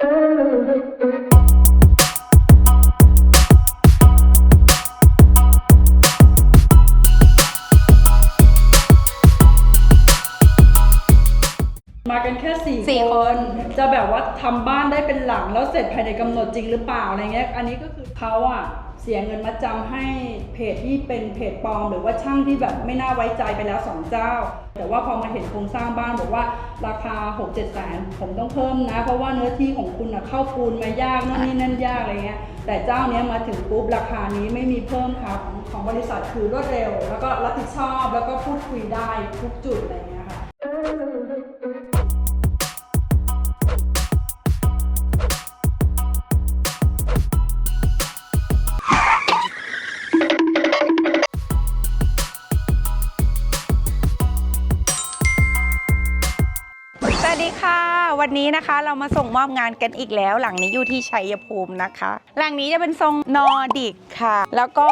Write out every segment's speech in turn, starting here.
Thank you. แบบว่าทำบ้านได้เป็นหลังแล้วเสร็จภายในกำหนดจริงหรือเปล่าอะไรเงี้ย อันนี้ก็คือเขาอะเสียเงินมาจำให้เพจที่เป็นเพจปลอมหรือว่าช่างที่แบบไม่น่าไว้ใจไปแล้วสองเจ้า แต่ว่าพอมาเห็นโครงสร้างบ้านบอกว่าราคา 6 7แสนผมต้องเพิ่มนะ เพราะว่าเนื้อที่ของคุณอะเข้าปูนมายากนั่นนี่นั่นยากอะไรเงี้ยแต่เจ้าเนี้ยมาถึงปุ๊บราคานี้ไม่มีเพิ่มครับของของบริษัทคือรวดเร็ว แล้วก็รับผิดชอบแล้วก็พูดคุยได้ทุกจุดอะไรเงี้ย นี้นะคะ เรามาส่งมอบงานกันอีกแล้ว หลังนี้อยู่ที่ชัยภูมินะคะ หลังนี้จะเป็นทรงนอร์ดิกค่ะ แล้วก็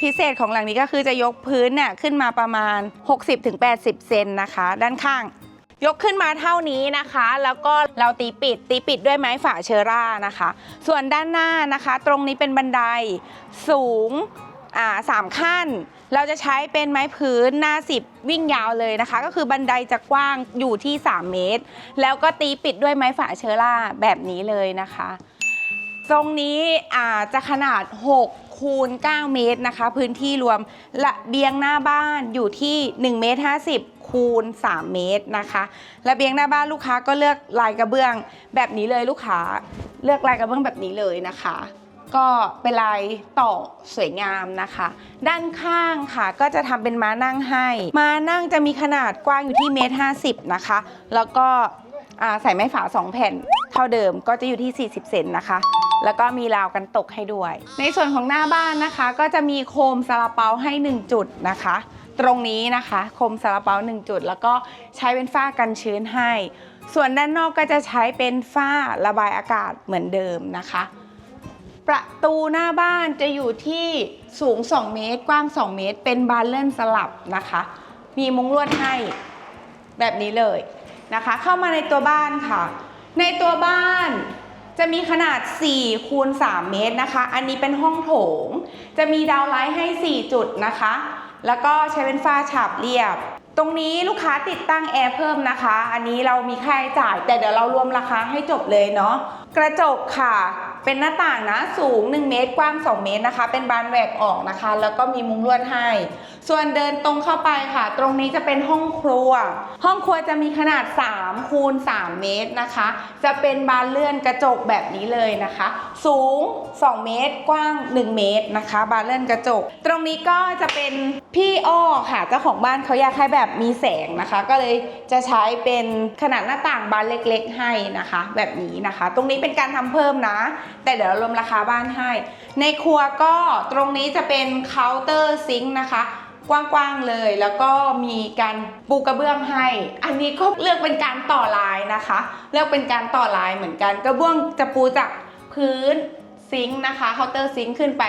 พิเศษของหลังนี้ก็คือจะยกพื้นเนี่ยขึ้นมาประมาณ 60-80 เซนนะคะ ด้านข้างยกขึ้นมาเท่านี้นะคะ แล้วก็เราตีปิด ตีปิดด้วยไม้ฝาเชอร่านะคะ ส่วนด้านหน้านะคะ ตรงนี้เป็นบันไดสูง อ่าสามขั้น เราจะใช้เป็นไม้พื้นหน้าสิบวิ่งยาวเลยนะคะ ก็คือบันไดจะกว้างอยู่ที่ 3 เมตร แล้วก็ตีปิดด้วยไม้ฝาเชอร่าแบบนี้เลยนะคะ ตรงนี้อ่าจะขนาด 6 คูณ 9 เมตรนะคะ พื้นที่รวมระเบียงหน้าบ้านอยู่ที่ 1 เมตร 50คูณ 3 เมตรนะคะระเบียงหน้าบ้านลูกค้าก็เลือกลายกระเบื้องแบบนี้เลยลูกค้า เลือกลายกระเบื้องแบบนี้เลยนะคะ ก็เป็นลายต่อสวยงามนะคะ ด้านข้างค่ะก็จะทำเป็นม้านั่งให้ ม้านั่งจะมีขนาดกว้างอยู่ที่เมตร50นะคะ แล้วก็ใส่ไม้ฝา2แผ่น เท่าเดิมก็จะอยู่ที่ 40 เซนนะคะ แล้วก็มีราวกันตกให้ด้วย ในส่วนของหน้าบ้านนะคะ ก็จะมีโคมซาลาเปาให้ 1 จุดนะคะ ตรงนี้นะคะโคมซาลาเปา 1 จุด แล้วก็ใช้เป็นฝ้ากันชื้นให้ ส่วนด้านนอกก็จะใช้เป็นฝ้าระบายอากาศเหมือนเดิมนะคะ ประตูหน้าบ้านจะอยู่ที่สูง 2 เมตร กว้าง 2 เมตร เป็นบานเลื่อนสลับนะคะ มีมุ้งลวดให้แบบนี้เลยนะคะ เข้ามาในตัวบ้านค่ะ ในตัวบ้านจะมีขนาด 4 คูณ 3 เมตรนะคะ อันนี้เป็นห้องโถง จะมีดาวไลท์ให้ 4 จุดนะคะ แล้วก็ใช้เป็นฝ้าฉาบเรียบ ตรงนี้ลูกค้าติดตั้งแอร์เพิ่มนะคะ อันนี้เรามีค่าใช้จ่าย แต่เดี๋ยวเรารวมราคาให้จบเลยเนาะ กระจกค่ะ เป็นหน้าต่างนะสูง 1 เมตรกว้าง 2 เมตรนะคะ เป็นบานแหวกออกนะคะ แล้วก็มีมุ้งลวดให้ ส่วนเดินตรงเข้าไปค่ะ ตรงนี้จะเป็นห้องครัว ห้องครัวจะมีขนาด3คูณ3เมตรนะคะ จะเป็นบานเลื่อนกระจกแบบนี้เลยนะคะ สูง 2 เมตรกว้าง 1 เมตรนะคะ บานเลื่อนกระจก ตรงนี้ก็จะเป็นพี่อ้อค่ะเจ้าของบ้านเขาอยากให้แบบมีแสงนะคะ ก็เลยจะใช้เป็นขนาดหน้าต่างบานเล็ก ๆ ให้นะคะ แบบนี้นะคะ ตรงนี้เป็นการทำเพิ่มนะ แต่เดี๋ยวเรารวมราคาบ้านให้ ในครัวก็ตรงนี้จะเป็นเคาน์เตอร์ซิงค์นะคะกว้างๆเลยแล้วก็มีการปูกระเบื้องให้ อันนี้ก็เลือกเป็นการต่อลายนะคะ เลือกเป็นการต่อลายเหมือนกัน กระเบื้องจะปูจากพื้นซิงค์นะคะเคาน์เตอร์ซิงค์ขึ้นไป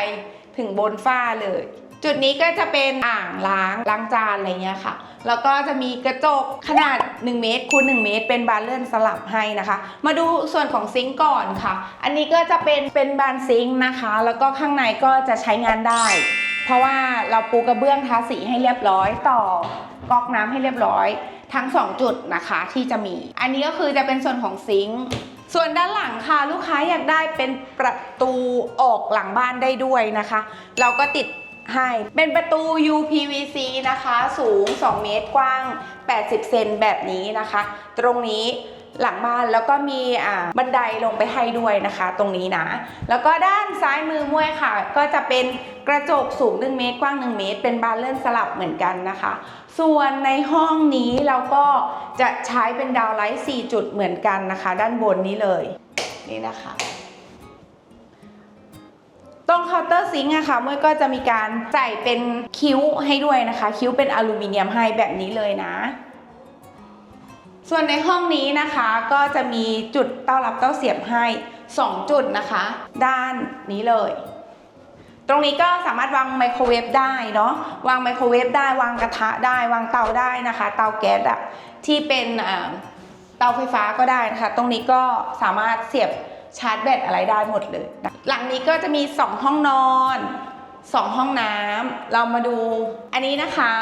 ถึงบนฝ้าเลย จุดนี้ก็จะเป็นอ่างล้างล้างจานอะไรเงี้ยค่ะ แล้วก็จะมีกระจกขนาด 1 เมตรคูณ1เมตร เป็นบานเลื่อนสลับให้นะคะ มาดูส่วนของซิงก์ก่อนค่ะ อันนี้ก็จะเป็นเป็นบานซิงค์นะคะ แล้วก็ข้างในก็จะใช้งานได้ เพราะว่าเราปูกระเบื้องทาสีให้เรียบร้อยต่อก๊อกน้ำให้เรียบร้อย ทั้ง 2 จุดนะคะที่จะมี อันนี้ก็คือจะเป็นส่วนของซิงค์ส่วนด้านหลังค่ะลูกค้าอยากได้เป็นประตูออกหลังบ้านได้ด้วยนะคะ เราก็ติด ให้เป็นประตู UPVC นะคะสูง 2 เมตรกว้าง 80 เซนแบบนี้นะคะ ตรงนี้หลังบ้านแล้วก็มีบันไดลงไปให้ด้วยนะคะ ตรงนี้นะ แล้วก็ด้านซ้ายมือมวยค่ะ ก็จะเป็นกระจกสูง 1 เมตรกว้าง 1 เมตร เป็นบานเลื่อนสลับเหมือนกันนะคะ ส่วนในห้องนี้เราก็จะใช้เป็นดาวไลท์4จุดเหมือนกันนะคะ ด้านบนนี้เลยนี่นะคะ ตรงเคาน์เตอร์ซิงค์อะค่ะมวยก็จะมีการใส่เป็นคิ้วให้ด้วยนะคะ คิ้วเป็นอลูมิเนียมให้แบบนี้เลยนะ ส่วนในห้องนี้นะคะก็จะมีจุดเต้ารับเต้าเสียบให้ 2 จุดนะคะ ด้านนี้เลย ตรงนี้ก็สามารถวางไมโครเวฟได้เนาะวางไมโครเวฟได้วางกระทะได้วางเตาได้นะคะ เตาแก๊สอะที่เป็นเตาไฟฟ้าก็ได้นะคะ ตรงนี้ก็สามารถเสียบ ชาร์จแบตอะไรได้หมดเลย หลังนี้ก็จะมี 2 ห้องนอน 2 ห้องน้ำเรามาดูอันนี้นะคะ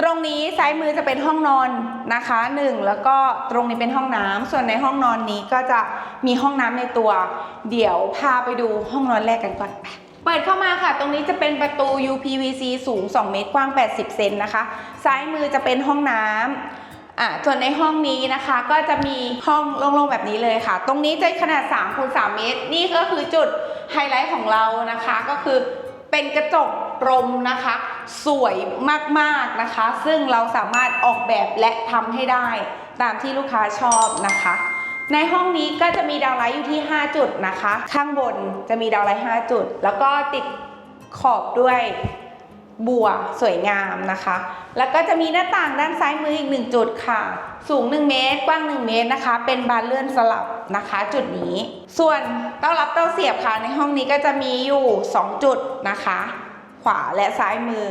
ตรงนี้ซ้ายมือจะเป็นห้องนอนนะคะหนึ่งแล้วก็ตรงนี้เป็นห้องน้ำส่วนในห้องนอนนี้ก็จะมีห้องน้ำในตัว เดี๋ยวพาไปดูห้องนอนแรกกันก่อนไปเปิดเข้ามาค่ะ ตรงนี้จะเป็นประตู UPVC สูง 2 เมตรกว้าง 80 เซนนะคะ ซ้ายมือจะเป็นห้องน้ำ อะส่วนในห้องนี้นะคะก็จะมีห้องโล่งๆแบบนี้เลยค่ะ ตรงนี้จะขนาด3คูณ3เมตร นี่ก็คือจุดไฮไลท์ของเรานะคะ ก็คือเป็นกระจกกลมนะคะ สวยมากๆนะคะ ซึ่งเราสามารถออกแบบและทำให้ได้ตามที่ลูกค้าชอบนะคะ ในห้องนี้ก็จะมีดาวไลท์อยู่ที่ 5 จุดนะคะ ข้างบนจะมีดาวไลท์5จุด แล้วก็ติดขอบด้วย บัวสวยงามนะคะ แล้วก็จะมีหน้าต่างด้านซ้ายมืออีก 1 จุดค่ะ สูง 1 เมตร กว้าง 1 เมตรนะคะ เป็นบานเลื่อนสลับนะคะ จุดนี้ ส่วนเต้ารับเต้าเสียบค่ะ ในห้องนี้ก็จะมีอยู่ 2 จุดนะคะ ขวาและซ้ายมือ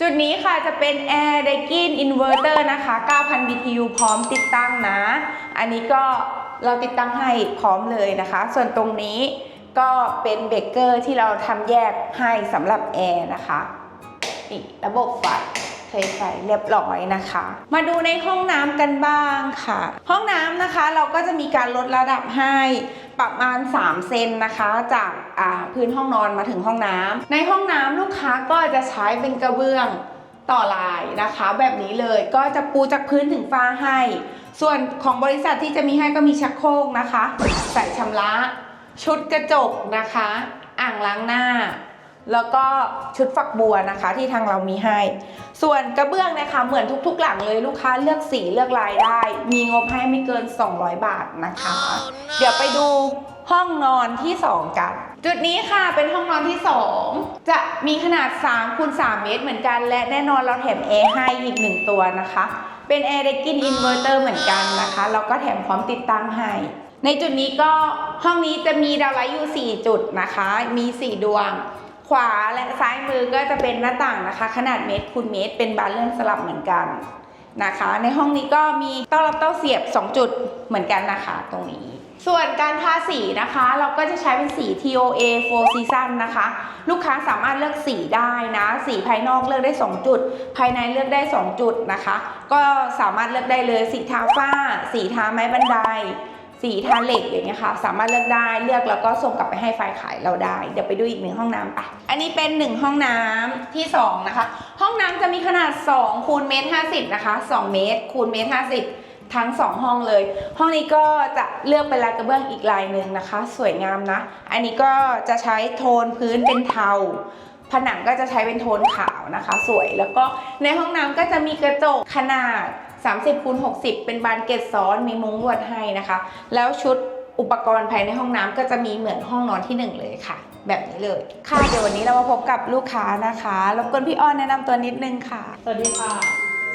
จุดนี้ค่ะจะเป็น Air d a g i n Inverter นะคะ 9,000 BTU พร้อมติดตั้งนะ อันนี้ก็เราติดตั้งให้พร้อมเลยนะคะ ส่วนตรงนี้ ก็เป็นเบเกอร์ที่เราทำแยกให้สำหรับแอร์นะคะนี่ระบบไฟเคยใส่เรียบร้อยนะคะ มาดูในห้องน้ำกันบ้างค่ะ ห้องน้ำนะคะเราก็จะมีการลดระดับให้ประมาณ 3 เซนนะคะ จากาพื้นห้องนอนมาถึงห้องน้ำในห้องน้ำลูกค้าก็จะใช้เป็นกระเบื้องต่อลายนะคะ แบบนี้เลยก็จะปูจากพื้นถึงฟ้าให้ ส่วนของบริษัทที่จะมีให้ก็มีชักโครกนะคะ ใส่ชำระ ชุดกระจกนะคะ อ่างล้างหน้า แล้วก็ชุดฝักบัวนะคะ ที่ทางเรามีให้ ส่วนกระเบื้องนะคะ เหมือนทุกๆ หลังเลยลูกค้าเลือกสีเลือกลายได้ มีงบให้ไม่เกิน 200 บาทนะคะเดี๋ยวไปดูห้องนอนที่ 2 กัน จุดนี้ค่ะเป็นห้องนอนที่ 2 จะมีขนาด3คูณ3เมตรเหมือนกัน และแน่นอนเราแถมแอร์ให้อีก 1 ตัวนะคะ เป็นแอร์เดกินอินเวอร์เตอร์เหมือนกันนะคะแล้วก็แถมพร้อมติดตั้งให้ ในจุดนี้ก็ห้องนี้จะมีดาวไลท์อยู่ 4 จุดนะคะ มี 4 ดวง ขวาและซ้ายมือก็จะเป็นหน้าต่างนะคะ ขนาดเมตรคูณเมตร เป็นบานเลื่อนสลับเหมือนกันนะคะ ในห้องนี้ก็มีเต้ารับเต้าเสียบ 2 จุดเหมือนกันนะคะ ตรงนี้ ส่วนการทาสีนะคะ เราก็จะใช้เป็นสี TOA 4 Season นะคะ ลูกค้าสามารถเลือกสีได้นะ สีภายนอกเลือกได้ 2 จุด ภายในเลือกได้ 2 จุดนะคะ ก็สามารถเลือกได้เลยสีทาฝ้า สีทาไม้บันได สีทาเหล็กอย่างเงี้ยค่ะ สามารถเลือกได้เลือกแล้วก็ส่งกลับไปให้ฝ่ายขายเราได้ เดี๋ยวไปดูอีกหนึ่งห้องน้ำไปอันนี้เป็นหนึ่งห้องน้ำที่สองนะคะ ห้องน้ำจะมีขนาด2คูณเมตร50นะคะ2เมตรคูณเมตร50ทั้ง 2 ห้องเลย ห้องนี้ก็จะเลือกเป็นลายกระเบื้องอีกลายหนึ่งนะคะ สวยงามนะ อันนี้ก็จะใช้โทนพื้นเป็นเทา ผนังก็จะใช้เป็นโทนขาวนะคะ สวย แล้วก็ในห้องน้ำก็จะมีกระจกขนาด 30คูณ60 เป็นบานเกตซ้อนมีมุ้งลวดให้นะคะ แล้วชุดอุปกรณ์ภายในห้องน้ำก็จะมีเหมือนห้องนอนที่หนึ่งเลยค่ะ แบบนี้เลยค่ะเดี๋ยววันนี้เรามาพบกับลูกค้านะคะรบกวนพี่อ้อนแนะนำตัวนิดนึงค่ะ สวัสดีค่ะ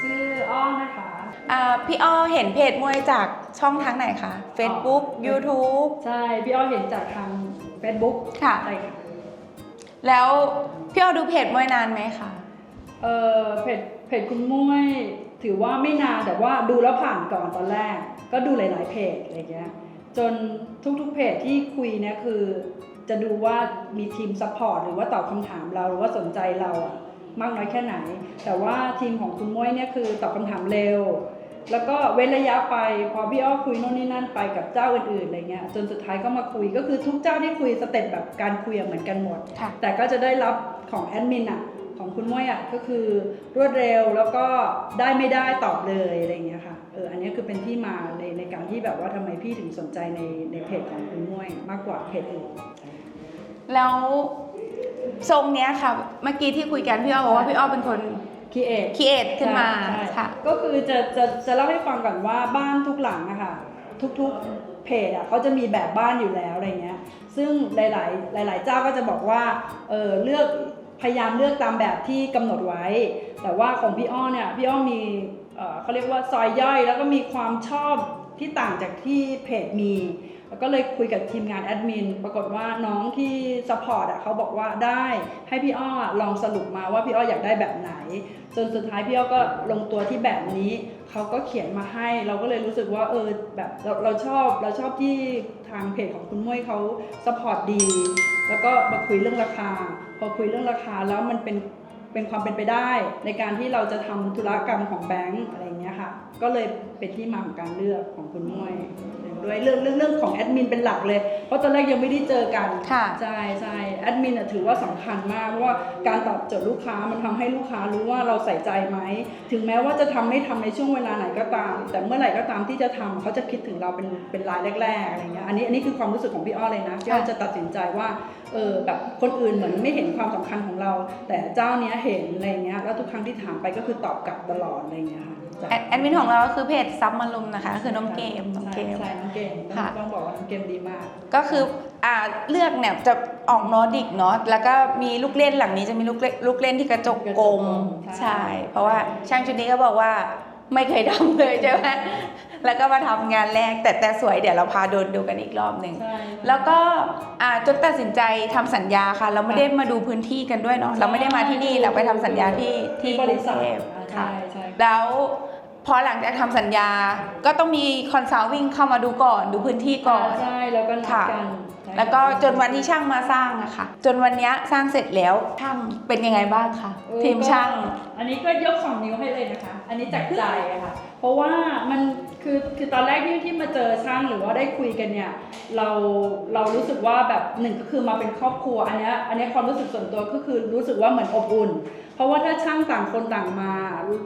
ชื่ออ้อมนะคะอ่าพี่อ้อเห็นเพจมวยจากช่องทางไหนคะ Facebook YouTube ใช่ พี่อ้อเห็นจากทาง Facebook ค่ะใช่ค่ะแล้วพี่อ้อดูเพจมวยนานไหมคะเออเพจเพจคุณมุ้ย ถือว่าไม่นานแต่ว่าดูแล้วผ่านก่อนตอนแรก ก็ดูหลาย ๆ เพจอะไรเงี้ยจนทุกๆเพจที่คุยเนี่ยคือ จะดูว่ามีทีมซัพพอร์ตหรือว่าตอบคำถามเราหรือว่าสนใจเราอะมากน้อยแค่ไหน แต่ว่าทีมของคุณมุ้ยเนี่ยคือตอบคำถามเร็ว แล้วก็เว้นระยะไปพอพี่อ้อคุยโน่นนี่นั่นไปกับเจ้าอื่นๆอะไรเงี้ยจนสุดท้ายก็มาคุยก็คือทุกเจ้าที่คุยสเต็ปแบบการคุยอะเหมือนกันหมดค่ะแต่ก็จะได้รับของแอดมินอะ ของคุณม้วยอะก็คือรวดเร็วแล้วก็ได้ไม่ได้ตอบเลยอะไรอย่างเงี้ยค่ะเอออันนี้คือเป็นที่มาในในการที่แบบว่าทำไมพี่ถึงสนใจในในเพจของคุณม้วยมากกว่าเพจอื่นแล้วทรงเนี้ยค่ะเมื่อกี้ที่คุยกันพี่อ้อบอกว่าพี่อ้อเป็นคนคีเอทคิดเอทขึ้นมาใช่ค่ะก็คือจะจะจะเล่าให้ฟังก่อนว่าบ้านทุกหลังนะคะทุกๆ เพจอะเขาจะมีแบบบ้านอยู่แล้วอะไรเงี้ย ซึ่งหลาย ๆ หลาย ๆ เจ้าก็จะบอกว่าเออเลือกพยายามเลือกตามแบบที่กำหนดไว้ แต่ว่าของพี่อ้อเนี่ยพี่อ้อมีเออเขาเรียกว่าซอยย่อย แล้วก็มีความชอบที่ต่างจากที่เพจมี แล้วก็เลยคุยกับทีมงานแอดมิน ปรากฏว่าน้องที่ซัพพอร์ตอะเขาบอกว่าได้ให้พี่อ้อลองสรุปมาว่าพี่อ้ออยากได้แบบไหน จนสุดท้ายพี่อ้อก็ลงตัวที่แบบนี้ เขาก็เขียนมาให้ เราก็เลยรู้สึกว่าเออแบบเราเราชอบเราชอบที่ทางเพจของคุณมุ้ยเขาซัพพอร์ตดี แล้วก็มาคุยเรื่องราคา พอคุยเรื่องราคาแล้วมันเป็น เป็นความเป็นไปได้ ในการที่เราจะทำธุรกรรมของแบงก์อะไรอย่างเงี้ยค่ะ ก็เลยเป็นที่มาของการเลือกของคุณมุ้ยด้วยเรื่องเรื่องเรื่องของแอดมินเป็นหลักเลย เพราะตอนแรกยังไม่ได้เจอกันค่ะใช่ใช่แอดมินอะถือว่าสำคัญมากเพราะว่าการตอบโจทย์ลูกค้ามันทำให้ลูกค้ารู้ว่าเราใส่ใจไหม ถึงแม้ว่าจะทำไม่ทำในช่วงเวลาไหนก็ตาม แต่เมื่อไหร่ก็ตามที่จะทำเขาจะคิดถึงเราเป็นเป็นรายแรกๆอะไรเงี้ยอันนี้อันนี้คือความรู้สึกของพี่อ้อเลยนะพี่อ้อจะตัดสินใจว่าเออแบบคนอื่นเหมือนไม่เห็นความสำคัญของเรา แต่เจ้าเนี้ยเห็นอะไรเงี้ยแล้วทุกครั้งที่ถามไปก็คือตอบกลับตลอดอะไรเงี้ยค่ะแอดแอดมินของเราก็คือเพจซับมารุมนะคะก็คือน้องเกมน้องใช่เกมใช่น้องเกมต้องค่ะ ต้องบอกว่าน้องเกมดีมาก ก็คืออ่าเลือกเนี่ยจะออกนอร์ดิกเนาะแล้วก็มีลูกเล่นหลังนี้จะมีลูกเล่นลูกเล่นที่กระจกกลมใช่ ใช่ เพราะว่าช่างชุดนี้ก็บอกว่าไม่เคยทำเลยใช่ไหม แล้วก็มาทำงานแรกแต่แต่สวยเดี๋ยวเราพาโดนดูกันอีกรอบหนึ่งใช่แล้วก็อ่าจนตัดสินใจทำสัญญาค่ะ เราไม่ได้มาดูพื้นที่กันด้วยเนาะเราไม่ได้มาที่นี่เราไปทำสัญญาที่ที่ที่บริษัทกงเทพอ่าค่ะใช่ใช่แล้วพอหลังจากทำสัญญาก็ต้องมีคอนซัลท์วิ่งเข้ามาดูก่อนดูพื้นที่ก่อนใช่แล้วก็นัดค่ะกันใช่ แล้วก็จนวันที่ช่างมาสร้างอะค่ะ จนวันเนี้ยสร้างเสร็จแล้วช่างเป็นยังไงบ้างคะเออทีมช่างก็อันนี้ก็ยกสองนิ้วให้เลยนะคะ อันนี้จากใจอะค่ะ เพราะว่ามันคือคือตอนแรกที่ที่มาเจอช่างหรือว่าได้คุยกันเนี่ยเราเรารู้สึกว่าแบบหนึ่งก็คือมาเป็นครอบครัว อันเนี้ยอันเนี้ยความรู้สึกส่วนตัวก็คือรู้สึกว่าเหมือนอบอุ่น เพราะว่าถ้าช่างต่างคนต่างมา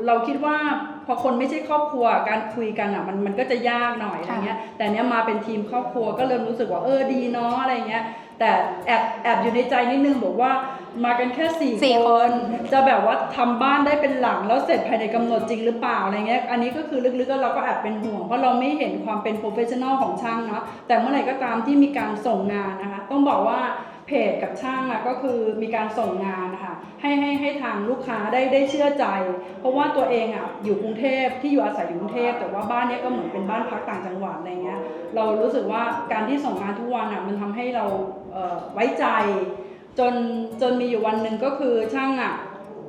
เราคิดว่าพอคนไม่ใช่ครอบครัวการคุยกันอะมันมันก็จะยากหน่อยอะไรเงี้ยแต่เนี้ยมาเป็นทีมครอบครัวก็เริ่มรู้สึกว่าเออดีเนาะอะไรเงี้ยแต่แอบแอบอยู่ในใจนิดนึงบอกว่ามากันแค่สี่สี่คคนนจะแบบว่าทำบ้านได้เป็นหลังแล้วเสร็จภายในกำหนดจริงหรือเปล่าอะไรเงี้ยอันนี้ก็คือลึกๆก็เราก็แอบเป็นห่วงเพราะเราไม่เห็นความเป็นโปรเฟชชั่นอลของช่างเนาะแต่เมื่อไหร่ก็ตามที่มีการส่งงานนะคะ ต้องบอกว่า เพจกับช่างอะก็คือมีการส่งงานนะคะให้ให้ให้ทางลูกค้าได้ได้เชื่อใจ เพราะว่าตัวเองอะอยู่กรุงเทพที่อยู่อาศัยอยู่กรุงเทพแต่ว่าบ้านเนี้ยก็เหมือนเป็นบ้านพักต่างจังหวัดอะไรเงี้ยเรารู้สึกว่าการที่ส่งงานทุกวันอะมันทำให้เราเไว้ใจ จนจนมีอยู่วันหนึ่งก็คือช่างอะ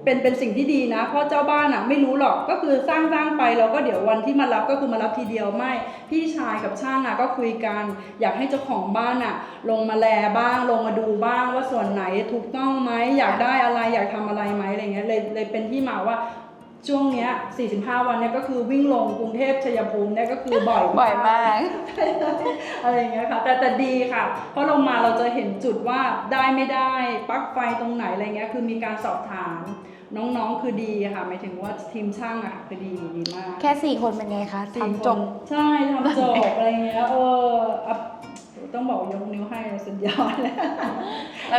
เป็นเป็นสิ่งที่ดีนะ เพราะเจ้าบ้านอะไม่รู้หรอกก็คือสร้างสร้างไปเราก็เดี๋ยววันที่มารับก็คือมารับทีเดียวไม่ พี่ชายกับช่างอะก็คุยกัน อยากให้เจ้าของบ้านอะ ลงมาแลบ้าง ลงมาดูบ้างว่าส่วนไหนถูกต้องไหมอยากได้อะไรอยากทำอะไรไหมอะไรเงี้ยเลยเลยเป็นที่มาว่าช่วงเนี้ย 45 วันเนี้ยก็คือวิ่งลงกรุงเทพชัยภูมิเนี่ยก็คือบ่อยบ่อยมาก อะไรอย่างเงี้ยค่ะ แต่แต่ดีค่ะ เพราะเรามาเราจะเห็นจุดว่าได้ไม่ได้ปลั๊กไฟตรงไหนอะไรเงี้ย คือมีการสอบถาม น้องๆคือดีค่ะหมายถึงว่าทีมช่างอะค่ะคือดีดีมาก แค่สี่คนเป็นไงคะสี่ทำจบคนใช่ทำจบ อะไรเงี้ยเอออะต้องบอกยกนิ้วให้สุดยอดเลย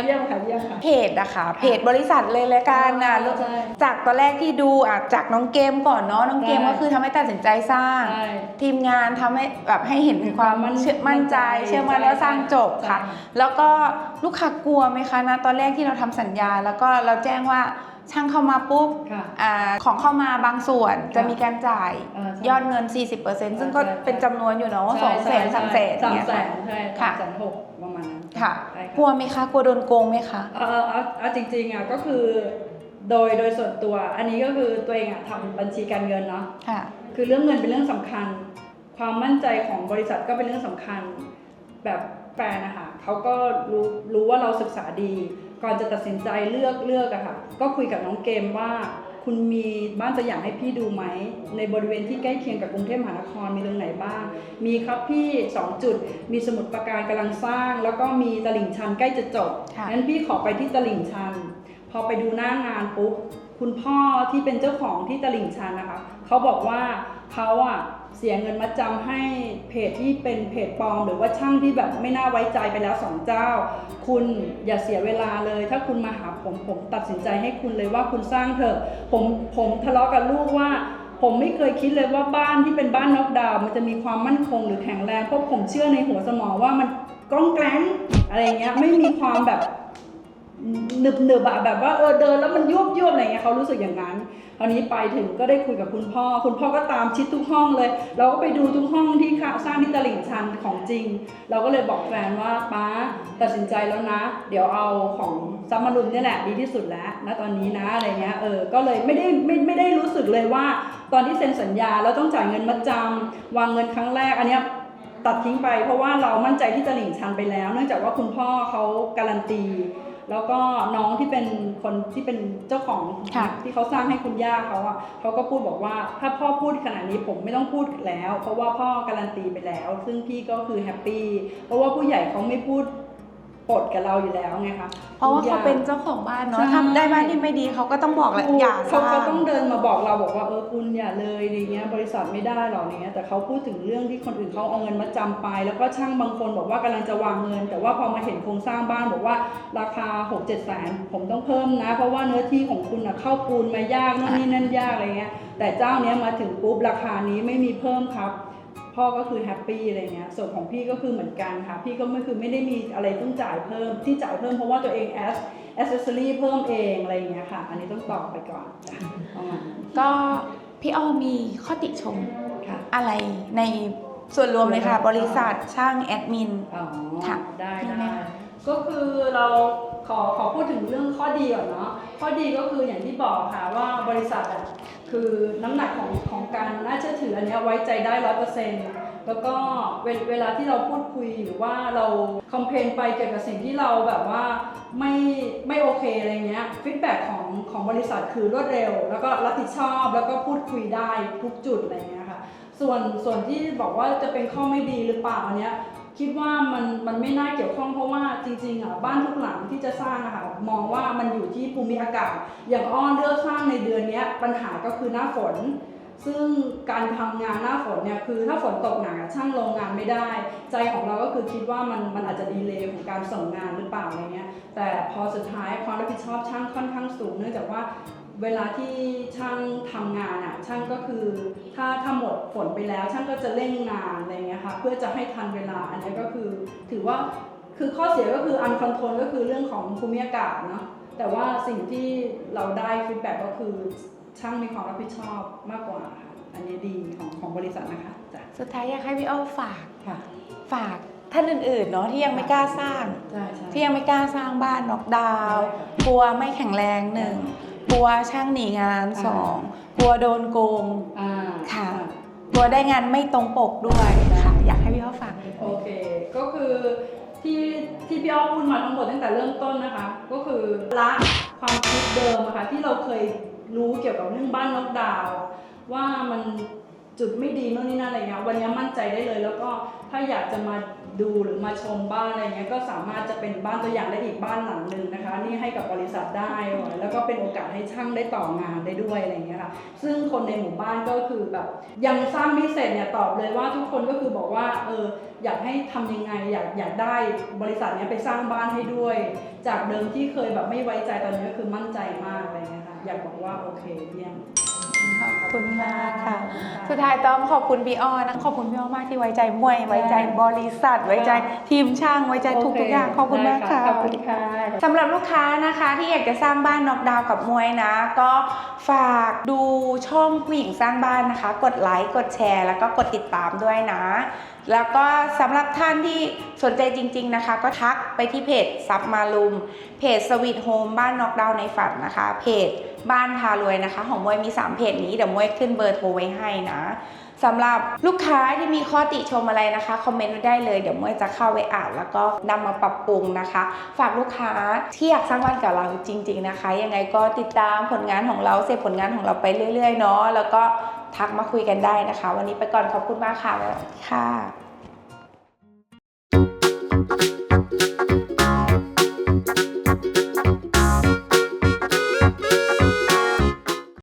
เยี่ยมค่ะเยี่ยมค่ะ เพจอะค่ะเพจบริษัทเลยละกันนะใช่จากตอนแรกที่ดูอะจากน้องเกมก่อนเนาะน้องเกมใช่ก็คือทำให้ตัดสินใจสร้าง ใช่ ทีมงานทำให้แบบให้เห็นถึงความมั่นเชื่อมั่นใจ มั่นใจเชื่อมั่นใช่แล้วสร้างจบค่ะ ใช่ แล้วก็ลูกค้ากลัวไหมคะนะตอนแรกที่เราทำสัญญา แล้วก็เราแจ้งว่า ช่างเข้ามาปุ๊บค่ะอ่าของเข้ามาบางส่วนจะมีการจ่ายเออใช่ยอดเงิน 40%ซึ่งก็ใช่เป็นจำนวนอยู่เนาะสองแสนสามแสนสามเนี่ยแสค่ะนใช่ค่ะสามแสนหกประมาณนั้นค่ะใช่ค่ะกลัวไหมคะกลัวโดนโกงไหมคะเออเอาเอาจริงๆอะก็คือ โดยโดยส่วนตัวอันนี้ก็คือตัวเองอะทำบัญชีการเงินเนาะค่ะ คือเรื่องเงินเป็นเรื่องสำคัญ ความมั่นใจของบริษัทก็เป็นเรื่องสำคัญ แบบแฟนนะคะเขาก็รู้รู้ว่าเราศึกษาดี ก่อนจะตัดสินใจเลือกเลือกอะค่ะ ก็คุยกับน้องเกมว่า คุณมีบ้านตัวอย่างให้พี่ดูไหม ในบริเวณที่ใกล้เคียงกับกรุงเทพมหานครมีตรงไหนบ้าง มีครับพี่สองจุด มีสมุดปราการกำลังสร้าง แล้วก็มีตลิ่งชันใกล้จะจบค่ะงั้นพี่ขอไปที่ตลิ่งชัน พอไปดูหน้างานปุ๊บคุณพ่อที่เป็นเจ้าของที่ตลิ่งชันนะคะเขาบอกว่าเขาอะ เสียเงินมาจำให้เพจที่เป็นเพจปลอม หรือว่าช่างที่แบบไม่น่าไว้ใจไปแล้วสองเจ้า คุณอย่าเสียเวลาเลย ถ้าคุณมาหาผมผมตัดสินใจให้คุณเลยว่าคุณสร้างเถอะผมผมทะเลาะกับลูกว่า ผมไม่เคยคิดเลยว่าบ้านที่เป็นบ้านน็อกดาวน์มันจะมีความมั่นคงหรือแข็งแรงเพราะผมเชื่อในหัวสมองว่ามันกล้องแกล้งอะไรเงี้ยไม่มีความแบบ หนึบหนึบอะแบบว่าเออเดินแล้วมันยุบยุบอะไรเงี้ยเขารู้สึกอย่างนั้นคราวนี้ไปถึงก็ได้คุยกับคุณพ่อ คุณพ่อก็ตามชิดทุกห้องเลย เราก็ไปดูทุกห้องที่สร้างที่ตลิ่งชันของจริง เราก็เลยบอกแฟนว่าป้าตัดสินใจแล้วนะ เดี๋ยวเอาของซัมมารุมเนี่ยแหละดีที่สุดแล้วณตอนนี้นะอะไรเงี้ยเออก็เลยไม่ได้ไม่ไม่ได้รู้สึกเลยว่า ตอนที่เซ็นสัญญาเราต้องจ่ายเงินมัดจำวางเงินครั้งแรกอันเนี้ยตัดทิ้งไปเพราะว่าเรามั่นใจที่ตลิ่งชันไปแล้ว เนื่องจากว่าคุณพ่อเขาการันตี แล้วก็น้องที่เป็นคนที่เป็นเจ้าของค่ะที่เขาสร้างให้คุณย่าเขาอะเขาก็พูดบอกว่าถ้าพ่อพูดขนาดนี้ผมไม่ต้องพูดแล้ว เพราะว่าพ่อการันตีไปแล้ว ซึ่งพี่ก็คือแฮปปี้เพราะว่าผู้ใหญ่เขาไม่พูด ปดกับเราอยู่แล้วไงคะเพราะว่าคุณย่เขาเป็นเจ้าของบ้านเนาะใช่ถ้าได้บ้านที่ไม่ดีเขาก็ต้องบอกแหละอย่าสเขาร้าเขางต้องเดินมาบอกเราบอกว่าเออคุณอย่าเลยอะไรเงี้ยบริษัทไม่ได้หรอกอะไรเงี้ยแต่เขาพูดถึงเรื่องที่คนอื่นเขาเอาเงินมาจำไป แล้วก็ช่างบางคนบอกว่ากำลังจะวางเงิน แต่ว่าพอมาเห็นโครงสร้างบ้านบอกว่าราคา6 7แสนผมต้องเพิ่มนะ เพราะว่าเนื้อที่ของคุณอะเข้าปูนมายากนู่นนี่นั่นยากอะไรเงี้ยแต่เจ้าเนี้ยมาถึงปุ๊บราคานี้ไม่มีเพิ่มครับ พ่อก็คือแฮปปี้อะไรเงี้ยส่วนของพี่ก็คือเหมือนกันค่ะ พี่ก็ไม่คือไม่ได้มีอะไรต้องจ่ายเพิ่มที่จ่ายเพิ่มเพราะว่าตัวเองแอสแอสเซสซอรี่เพิ่มเองอะไรเงี้ยค่ะ อันนี้ต้องตอบไปก่อนจ้ะประมาณนั้นก็พี่อ้อมีข้อติชมค่ะอะไรในส่วนรวมเลยค่ะ บริษัทช่างแอดมินอ๋อค่ะได้มีไหมได้คะ ก็คือเราขอขอพูดถึงเรื่องข้อดีก่อนเนาะข้อดีก็คืออย่างที่บอกค่ะว่าบริษัทอะคือน้ำหนักของของการน่าเชื่อถืออันนี้ไว้ใจได้ร้อยเปอร์เซ็นต์แล้วก็เวเวลาที่เราพูดคุยหรือว่าเราคอมเพลนไปเกี่ยวกับสิ่งที่เราแบบว่าไม่ไม่โอเคอะไรเงี้ยฟีดแบ็ของของบริษัทคือรวดเร็ว แล้วก็รับผิดชอบแล้วก็พูดคุยได้ทุกจุดอะไรเงี้ยค่ะส่วนส่วนที่บอกว่าจะเป็นข้อไม่ดีหรือเปล่าอันเนี้ย คิดว่ามันมันไม่น่าเกี่ยวข้องเพราะว่าจริงๆอะบ้านทุกหลังที่จะสร้างอะค่ะมองว่ามันอยู่ที่ภูมิอากาศ อย่างอ้อนเลือกสร้างในเดือนเนี้ยปัญหาก็คือหน้าฝน ซึ่งการทำงานหน้าฝนเนี่ยคือถ้าฝนตกหนักช่างโรงงานไม่ได้ ใจของเราก็คือคิดว่ามันมันอาจจะดีเลย์ของการส่งงานหรือเปล่าอะไรเงี้ยแต่พอสุดท้ายความรับผิดชอบช่างค่อนข้างสูงเนื่องจากว่า เวลาที่ช่างทำงานอะช่างก็คือถ้าถ้าหมดฝนไปแล้ว ช่างก็จะเร่งงานอะไรเงี้ยค่ะเพื่อจะให้ทันเวลาอันนี้ก็คือถือว่าคือข้อเสียก็คืออันคอนโทรลก็คือเรื่องของภูมิอากาศเนาะแต่ว่าสิ่งที่เราได้ฟีดแบ็กก็คือช่างมีความรับผิดชอบมากกว่าค่ะอันนี้ดีของของบริษัทนะคะจ้ะสุดท้ายอยากให้พี่อ้อฝากค่ะฝากท่านอื่นๆเนาะที่ยังไม่กล้าสร้างใช่ใช่ที่ยังไม่กล้าสร้างบ้านน็อกดาวน์ใช่ค่ะกลัวไม่แข็งแรงหนึ่งก ลัวช่างหนีงานอ่าสองกลัวโดนโกงอ่าค่ะกลัวได้งานไม่ตรงปกด้วยค่ะอยากให้พี่อ้อฝากโอเค ก็คือที่ที่พี่อ้อพูดมาทั้งหมดตั้งแต่เริ่มต้นนะคะ ก็คือละความคิดเดิมอะค่ะที่เราเคยรู้เกี่ยวกับเรื่องบ้านนอกดาวน์ว่ามันจุดไม่ดีโน่นนี่นั่นอะไรเงี้ยวันนี้มั่นใจได้เลย แล้วก็ถ้าอยากจะมา ดูหรือมาชมบ้านอะไรเงี้ยก็สามารถจะเป็นบ้านตัวอย่างได้อีกบ้านหลังหนึ่งนะคะ นี่ให้กับบริษัทได้แล้วก็เป็นโอกาสให้ช่างได้ต่องานได้ด้วยอะไรเงี้ยค่ะซึ่งคนในหมู่บ้านก็คือแบบยังสร้างไม่เสร็จเนี่ยตอบเลยว่าทุกคนก็คือบอกว่าเอออยากให้ทำยังไงอยากอยากได้บริษัทเนี้ยไปสร้างบ้านให้ด้วย จากเดิมที่เคยแบบไม่ไว้ใจตอนนี้ก็คือมั่นใจมากอะไรเงี้ยค่ะอยากบอกว่าโอเคเยี่ยม ขอบคุณมากค่ะ สุดท้ายต้องขอบคุณพี่อ้อนะขอบคุณพี่อ้อมากที่ไว้ใจมวย ไว้ใจบริษัท ไว้ใจทีมช่าง ไว้ใจทุกทุกๆอย่าง ขอบคุณมากค่ะ ขอบคุณค่ะสำหรับลูกค้านะคะที่อยากจะสร้างบ้านน็อกดาวน์กับมวยนะ ก็ฝากดูช่องผู้หญิงสร้างบ้านนะคะ กดไลค์ กดแชร์ แล้วก็กดติดตามด้วยนะ แล้วก็สำหรับท่านที่สนใจจริง ๆนะคะ ก็ทักไปที่เพจซับมาลุม เพจสวีทโฮมบ้านน็อกดาวในฝันนะคะ เพจบ้านพารวยนะคะ ของมวยมี 3 เพจนี้เดี๋ยวมวยขึ้นเบอร์โทรไว้ให้นะ สำหรับลูกค้าที่มีข้อติชมอะไรนะคะคอมเมนต์ไว้ได้เลยเดี๋ยวเมื่อจะเข้าไปอ่านแล้วก็นำมาปรับปรุงนะคะ ฝากลูกค้าที่อยากสร้างบ้านกับเราจริง ๆนะคะ ยังไงก็ติดตามผลงานของเราเสพผลงานของเราไปเรื่อยๆเนาะแล้วก็ทักมาคุยกันได้นะคะ วันนี้ไปก่อนขอบคุณมากค่ะสวัสดีค่ะ